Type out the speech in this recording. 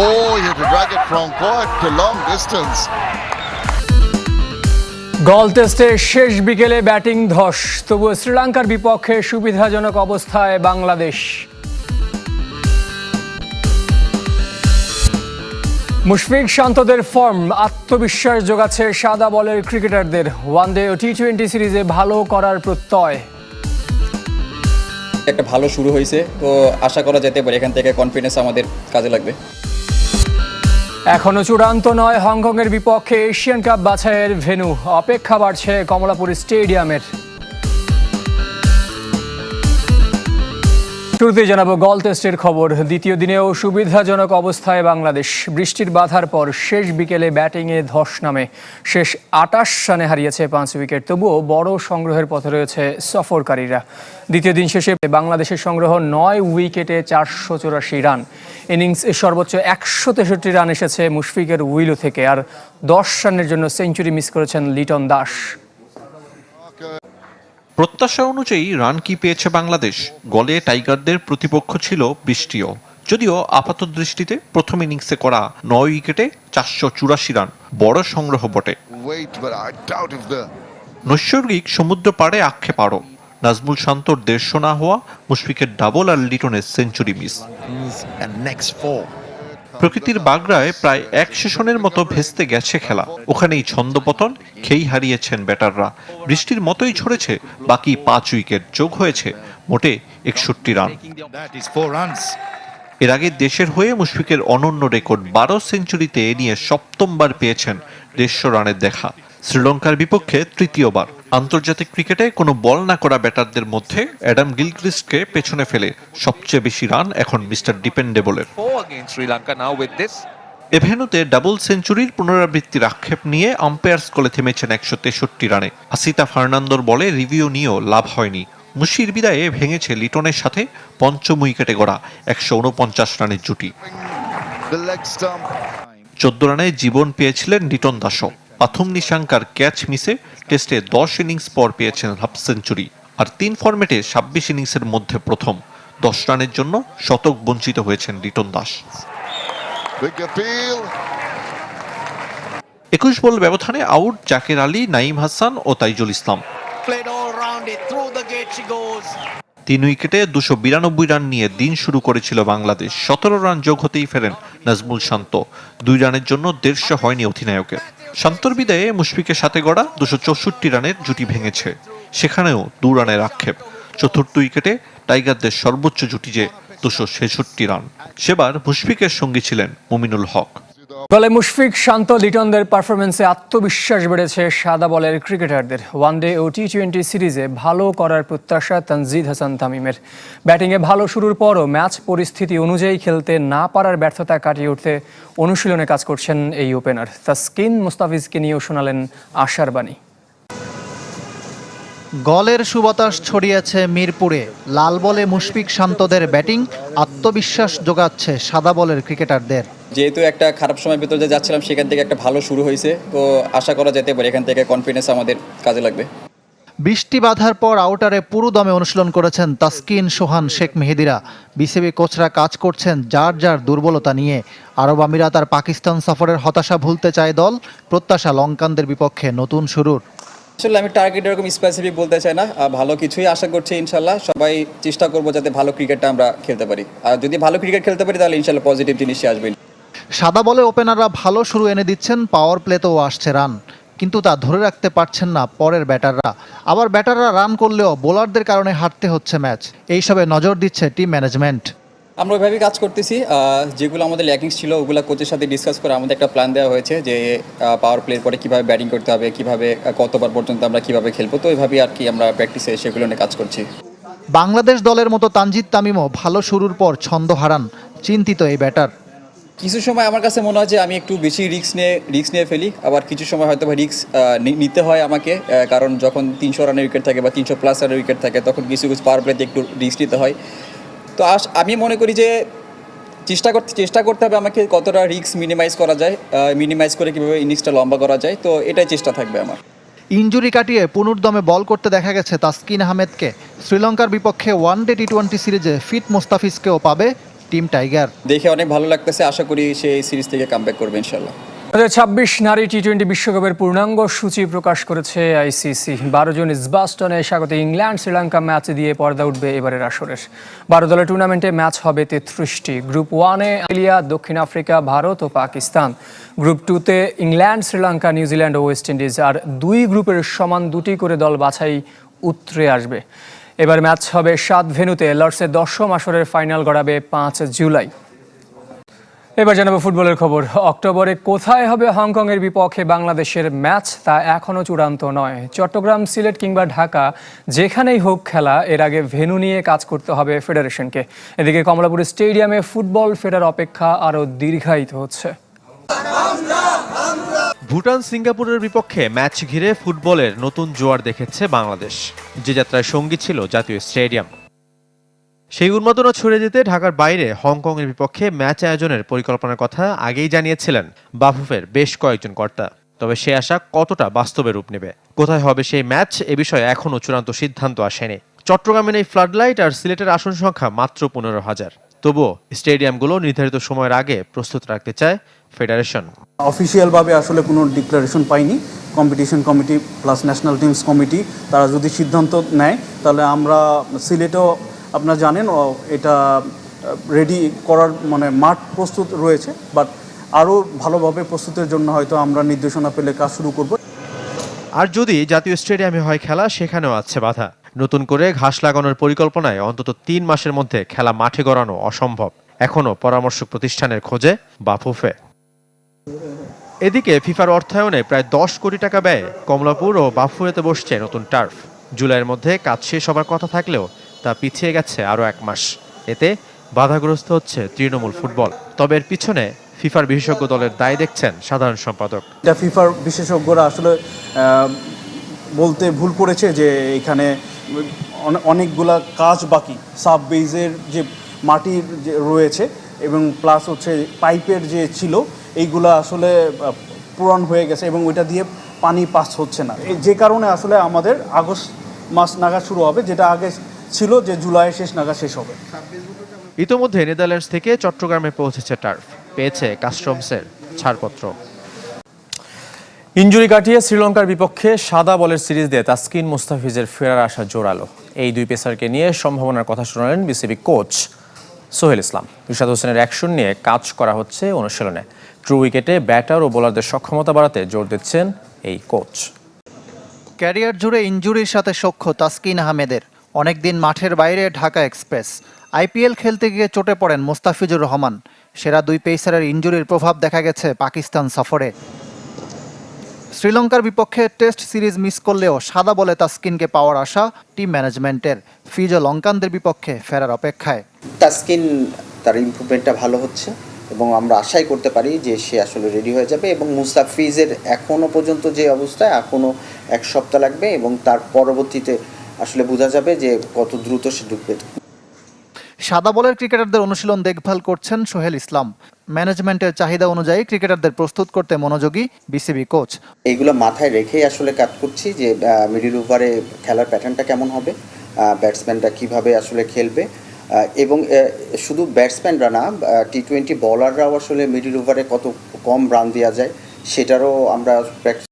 Oh, he had to drag it from quite a long distance. গল টেস্টে শেষ বিকেলে batting ধস তবুও শ্রীলঙ্কার বিপক্ষে সুবিধাজনক অবস্থায় বাংলাদেশ। মুশফিক শান্তদের ফর্ম আত্মবিশ্বাস যোগাচ্ছে সাদা বলের ক্রিকেটারদের। ওয়ানডে ও টি টোয়েন্টি সিরিজে ভালো করার প্রত্যয়। একটা ভালো শুরু হয়েছে তো আশা করা যেতে পারে এখান থেকে কনফিডেন্স আমাদের কাজে লাগবে। এখনও চূড়ান্ত নয় হংকংয়ের বিপক্ষে এশিয়ান কাপ বাছাইয়ের ভেনু অপেক্ষা বাড়ছে কমলাপুর স্টেডিয়ামের। শুরুতেই জানাব গল টেস্টের খবর। দ্বিতীয় দিনেও সুবিধাজনক অবস্থায় বাংলাদেশ। বৃষ্টির বাধার পর শেষ বিকেলে ব্যাটিংয়ে ধস নামে। শেষ আটাশ রানে হারিয়েছে পাঁচ উইকেট। তবুও বড় সংগ্রহের পথে রয়েছে সফরকারীরা। দ্বিতীয় দিন শেষে বাংলাদেশের সংগ্রহ নয় উইকেটে চারশো চুরাশি রান। ইনিংস সর্বোচ্চ একশো তেষট্টি রান এসেছে মুশফিকের উইলো থেকে। আর দশ রানের জন্য সেঞ্চুরি মিস করেছেন লিটন দাস। প্রত্যাশা অনুযায়ী রান কি পেয়েছে বাংলাদেশ? গলে টাইগারদের প্রতিপক্ষ ছিল বৃষ্টিও। যদিও আপাত দৃষ্টিতে প্রথম ইনিংসে করা নয় উইকেটে চারশো চুরাশি রান বড় সংগ্রহ বটে। নৈসর্গিক সমুদ্র পাড়ে আক্ষেপ আরও। নাজমুল শান্তর দেড়শো না হওয়া মুশফিকের ডাবল আর লিটনের সেঞ্চুরি মিস. প্রকৃতির বাগড়ায় প্রায় এক সেশনের মতো ভেস্তে গেছে খেলা। ওখানেই ছন্দপতন খেই হারিয়েছেন ব্যাটাররা। বৃষ্টির মতোই ঝরেছে বাকি পাঁচ উইকেট যোগ হয়েছে মোটে একষট্টি রান. এর আগে দেশের হয়ে মুশফিকের অনন্য রেকর্ড বারো সেঞ্চুরিতে এ নিয়ে সপ্তমবার পেয়েছেন দেড়শো রানের দেখা। শ্রীলঙ্কার বিপক্ষে তৃতীয়বার। আন্তর্জাতিক ক্রিকেটে কোনো বল না করা ব্যাটারদের মধ্যে অ্যাডাম গিলক্রিস্টকে পেছনে ফেলে সবচেয়ে বেশি রান এখন মিস্টার ডিপেন্ডেবলের। Four against Sri Lanka now with this. এ ভেন্যুতে ডাবল সেঞ্চুরির পুনরাবৃত্তির আক্ষেপ নিয়ে আম্পায়ার্স কলে থেমেছেন একশো তেষট্টি রানে। আসিতা ফার্নান্দোর বলে রিভিউ নিয়েও লাভ হয়নি। মুশির বিদায়ে ভেঙেছে লিটনের সাথে পঞ্চম উইকেটে গড়া একশো উনপঞ্চাশ রানের জুটি. চোদ্দ রানে জীবন পেয়েছিলেন লিটন দাসও। প্রথম নিশাঙ্কার ক্যাচ মিসে টেস্টে দশ ইনিংস পর পেয়েছেন হাফ সেঞ্চুরি আর তিন ফরম্যাটে ছাব্বিশ ইনিংসের মধ্যে প্রথম। দশ রানের জন্য শতক বঞ্চিত হয়েছেন রিটন দাস। একুশ বল ব্যবধানে আউট জাকের আলী নাইম হাসান ও তাইজুল ইসলাম. তিন উইকেটে দুশো বিরানব্বই রান নিয়ে দিন শুরু করেছিল বাংলাদেশ। সতেরো রান যোগ হতেই ফেরেন নাজমুল শান্ত। দুই রানের জন্য দেড়শো হয়নি অধিনায়কের। শান্তর বিদায়ে মুশফিকের সাথে গড়া দুশো চৌষট্টি রানের জুটি ভেঙেছে। সেখানেও দু রানের আক্ষেপ। চতুর্থ উইকেটে টাইগারদের সর্বোচ্চ জুটি যে দুশো ছেষট্টি রান। সেবার মুশফিকের সঙ্গী ছিলেন মুমিনুল হক। দলে মুশফিক শান্ত লিটনদের পারফরমেন্সে আত্মবিশ্বাস বেড়েছে সাদা বলের ক্রিকেটারদের। ওয়ান ডে ও টি টোয়েন্টি সিরিজে ভালো করার প্রত্যাশা তানজিদ হাসান তামিমের। ব্যাটিংয়ে ভালো শুরুর পরও ম্যাচ পরিস্থিতি অনুযায়ী খেলতে না পারার ব্যর্থতা কাটিয়ে উঠতে অনুশীলনে কাজ করছেন এই ওপেনার তাসকিন মুস্তাফিজকে নিয়েও শোনালেন আশার বাণী। গলের সুবাতাস ছড়িয়েছে মিরপুরে। লাল বলে মুশফিক শান্তদের ব্যাটিং আত্মবিশ্বাস যোগাচ্ছে সাদা বলের ক্রিকেটারদের। যেহেতু একটা খারাপ সময়ের ভিতরে দিয়ে যাচ্ছিলাম সেখান থেকে একটা ভালো শুরু হয়েছে। তো আশা করা যেতে পারে এখান থেকে কনফিডেন্স আমাদের কাজে লাগবে। বৃষ্টি বাধার পর আউটারে পুরো দমে অনুশীলন করেছেন তাসকিন সোহান শেখ মেহেদিরা। বিসিবি কোচরা কাজ করছেন যার যার দুর্বলতা নিয়ে। আরব আমিরাত আর পাকিস্তান সফরের হতাশা ভুলতে চায় দল প্রত্যাশা লঙ্কানদের বিপক্ষে নতুন শুরুর। আসলে আমি টার্গেট এরকম স্পেসিফিক বলতে চাই না। ভালো কিছুই আশা করছি ইনশাল্লাহ। সবাই চেষ্টা করব যাতে ভালো ক্রিকেটটা আমরা খেলতে পারি। আর যদি ভালো ক্রিকেট খেলতে পারি, তাহলে ইনশাল্লাহ পজিটিভ জিনিসই আসবে সাদা বলে ওপেনাররা ভালো শুরু এনে দিচ্ছেন পাওয়ার প্লেতেও আসছে রান কিন্তু তা ধরে রাখতে পারছেন না পরের ব্যাটাররা। আবার ব্যাটাররা রান করলেও বোলারদের কারণে হারতে হচ্ছে ম্যাচ এইসবে নজর দিচ্ছে টিম ম্যানেজমেন্ট আমরা ওইভাবেই কাজ করতেছি যেগুলো আমাদের ল্যাকিংস ছিল ওগুলো কোচের সাথে ডিসকাস করে আমাদের একটা প্ল্যান দেওয়া হয়েছে যে পাওয়ার প্লের পরে কীভাবে ব্যাটিং করতে হবে কীভাবে কতবার পর্যন্ত আমরা কীভাবে খেলব তো ওইভাবেই আর কি আমরা প্র্যাকটিসে সেগুলো নিয়ে কাজ করছি। বাংলাদেশ দলের মতো তানজিদ তামিমও ভালো শুরুর পর ছন্দ হারান চিন্তিত এই ব্যাটার কিছু সময় আমার কাছে মনে হয় যে আমি একটু বেশি রিক্স নিয়ে রিস্ক নিয়ে ফেলি আবার কিছু সময় হয়তো বা রিস্ক নিতে হয় আমাকে কারণ যখন তিনশো রানের উইকেট থাকে বা তিনশো প্লাস রানের উইকেট থাকে তখন কিছু কিছু পাওয়ার প্লেতে একটু রিস্ক নিতে হয়। তো আস- আমি মনে করি যে চেষ্টা করতে চেষ্টা করতে হবে আমাকে কতটা রিস্ক মিনিমাইজ করা যায় মিনিমাইজ করে কীভাবে ইনিংসটা লম্বা করা যায় তো এটাই চেষ্টা থাকবে আমার। ইঞ্জুরি কাটিয়ে পুনর্দমে বল করতে দেখা গেছে তাসকিন আহমেদকে। শ্রীলঙ্কার বিপক্ষে ওয়ান ডে টি টোয়েন্টি সিরিজে ফিট মোস্তাফিজকেও পাবে টিম টাইগার। দেখে অনেক ভালো লাগতেছে আশা করি সে এই সিরিজ থেকে কামব্যাক করবে ইনশাল্লাহ ছাব্বিশ নারী টি টোয়েন্টি বিশ্বকাপের পূর্ণাঙ্গ সূচি প্রকাশ করেছে আইসিসি। বারো জন ইসবাস্টনে স্বাগত ইংল্যান্ড, শ্রীলঙ্কা ম্যাচ দিয়ে পর্দা উঠবে এবারের আসরের। বারো দলের টুর্নামেন্টে ম্যাচ হবে তেত্রিশটি। গ্রুপ ওয়ানে অস্ট্রেলিয়া, দক্ষিণ আফ্রিকা, ভারত ও পাকিস্তান। গ্রুপ টুতে ইংল্যান্ড, শ্রীলঙ্কা, নিউজিল্যান্ড ও ওয়েস্ট ইন্ডিজ। আর দুই গ্রুপের সমান দুটি করে দল বাছাই উতরে আসবে। এবার ম্যাচ হবে সাত ভেনুতে লর্ডসের দশম আসরের ফাইনাল গড়াবে পাঁচ জুলাই। এবার জানাব ফুটবলের খবর। অক্টোবরে কোথায় হবে হংকংয়ের বিপক্ষে বাংলাদেশের ম্যাচ তা এখনও চূড়ান্ত নয়। চট্টগ্রাম, সিলেট কিংবা ঢাকা, যেখানেই হোক খেলা, এর আগে ভেন্যু নিয়ে কাজ করতে হবে ফেডারেশনকে। এদিকে কমলাপুর স্টেডিয়ামে ফুটবল ফেরার অপেক্ষা আরও দীর্ঘায়িত হচ্ছে। ভুটান, সিঙ্গাপুরের বিপক্ষে ম্যাচ ঘিরে ফুটবলের নতুন জোয়ার দেখেছে বাংলাদেশ। যে যাত্রায় সঙ্গী ছিল জাতীয় স্টেডিয়াম। সেই উন্মাদনা ছড়িয়ে যেতে ঢাকার বাইরে হংকংয়ের বিপক্ষে ম্যাচ আয়োজনের পরিকল্পনার কথা আগেই জানিয়েছিলেন বাফুফের বেশ কয়েকজন কর্তা। তবে সে আশা কতটা বাস্তবে রূপ নেবে? কোথায় হবে সেই ম্যাচ এ বিষয়ে এখনও চূড়ান্ত সিদ্ধান্ত আসেনি। চট্টগ্রামের এই ফ্লাডলাইট আর সিলেটের আসন সংখ্যা মাত্র পনেরো হাজার। তবুও স্টেডিয়ামগুলো নির্ধারিত সময়ের আগে প্রস্তুত রাখতে চায় ফেডারেশন। অফিসিয়ালভাবে আসলে কোনো ডিক্লারেশন পাইনি। Competition committee plus national teams committee, তারা যদি সিদ্ধান্ত নেয়, তাহলে আমরা সিলেটেও আপনারা জানেন এটা রেডি করার মানে মাঠ প্রস্তুত রয়েছে বাট আরও ভালোভাবে প্রস্তুতের জন্য হয়তো আমরা নির্দেশনা পেলে কাজ শুরু করব। আর যদি জাতীয় স্টেডিয়ামে হয় খেলা, সেখানেও আছে বাধা। নতুন করে ঘাস লাগানোর পরিকল্পনায় অন্তত তিন মাসের মধ্যে খেলা মাঠে গড়ানো অসম্ভব। এখনও পরামর্শ প্রতিষ্ঠানের খোঁজে বাফুফে। এদিকে ফিফার অর্থায়নে প্রায় দশ কোটি টাকা ব্যয়ে কমলাপুর ও বাফুয়েতে বসছে নতুন টার্ফ। জুলাইয়ের মধ্যে কাজ শেষ হবার কথা থাকলেও তা পিছিয়ে গেছে আরও এক মাস। এতে বাধাগ্রস্ত হচ্ছে তৃণমূল ফুটবল। তবে এর পিছনে ফিফার বিশেষজ্ঞ দলের দায় দেখছেন সাধারণ সম্পাদক। এটা ফিফার বিশেষজ্ঞরা আসলে বলতে ভুল করেছে যে এখানে অনেকগুলা কাজ বাকি। সাব বেজের যে মাটির যে রয়েছে এবং প্লাস হচ্ছে পাইপের যে ছিল, এইগুলা আসলে পূরণ হয়ে গেছে এবং ওইটা দিয়ে পানি পাস হচ্ছে না। যে কারণে আসলে আমাদের আগস্ট মাস নাগাদ শুরু হবে, যেটা আগে ছিল যে জুলাই শেষ নাগাদ শেষ হবে। ইতোমধ্যে নেদারল্যান্ডস থেকে চট্টগ্রামে পৌঁছেছে টার্ফ পেয়েছে কাস্টমসের ছাড়পত্র। ইঞ্জুরি কাটিয়ে শ্রীলঙ্কার বিপক্ষে সাদা বলের সিরিজ দিয়ে তাসকিন মুস্তাফিজের ফেরার আশা জোরালো। এই দুই পেসারকে নিয়ে সম্ভাবনার কথা শোনালেন বিসিবি কোচ সোহেল ইসলাম। ইরশাদ হোসেনের অ্যাকশন নিয়ে কাজ করা হচ্ছে অনুশীলনে। ট্রু উইকেটে ব্যাটার ও বোলারদের সক্ষমতা বাড়াতে জোর দিচ্ছেন এই কোচ। ক্যারিয়ার জুড়ে ইঞ্জুরির সাথে সখ্য তাসকিন আহমেদের। অনেকদিন মাঠের বাইরে ঢাকা এক্সপ্রেস। আইপিএল খেলতে গিয়ে চটে পড়েন মোস্তাফিজুর রহমান। সেরা দুই পেসারের ইঞ্জুরির প্রভাব দেখা গেছে পাকিস্তান সফরে। শ্রীলঙ্কার বিপক্ষে টেস্ট সিরিজ মিস করলেও সাদা বলে তাসকিনকে পাওয়ার আশা টিম ম্যানেজমেন্টের। ফিজ ও লঙ্কানদের বিপক্ষে ফেরার অপেক্ষায়। তাস্কিন তার ইম্প্রুভমেন্টটা ভালো হচ্ছে এবং আমরা আশাই করতে পারি যে সে আসলে রেডি হয়ে যাবে এবং মুস্তাফিজের এখনও পর্যন্ত যে অবস্থা এখনও এক সপ্তাহ লাগবে এবং তার পরবর্তীতে আসলে বোঝা যাবে যে কত দ্রুত সে ঢুকবে সাদা বলের ক্রিকেটারদের অনুশীলন দেখভাল করছেন সোহেল ইসলাম। ম্যানেজমেন্টের চাহিদা অনুযায়ী ক্রিকেটারদের প্রস্তুত করতে মনোযোগী বিসিবি কোচ। এইগুলো মাথায় রেখেই আসলে কাজ করছি যে মিডিল ওভারে খেলার প্যাটার্নটা কেমন হবে ব্যাটসম্যানরা কীভাবে আসলে খেলবে এবং শুধু ব্যাটসম্যানরা না টি টোয়েন্টি বলাররাও আসলে মিডিল ওভারে কত কম রান দেওয়া যায় সেটারও আমরা প্র্যাকটিস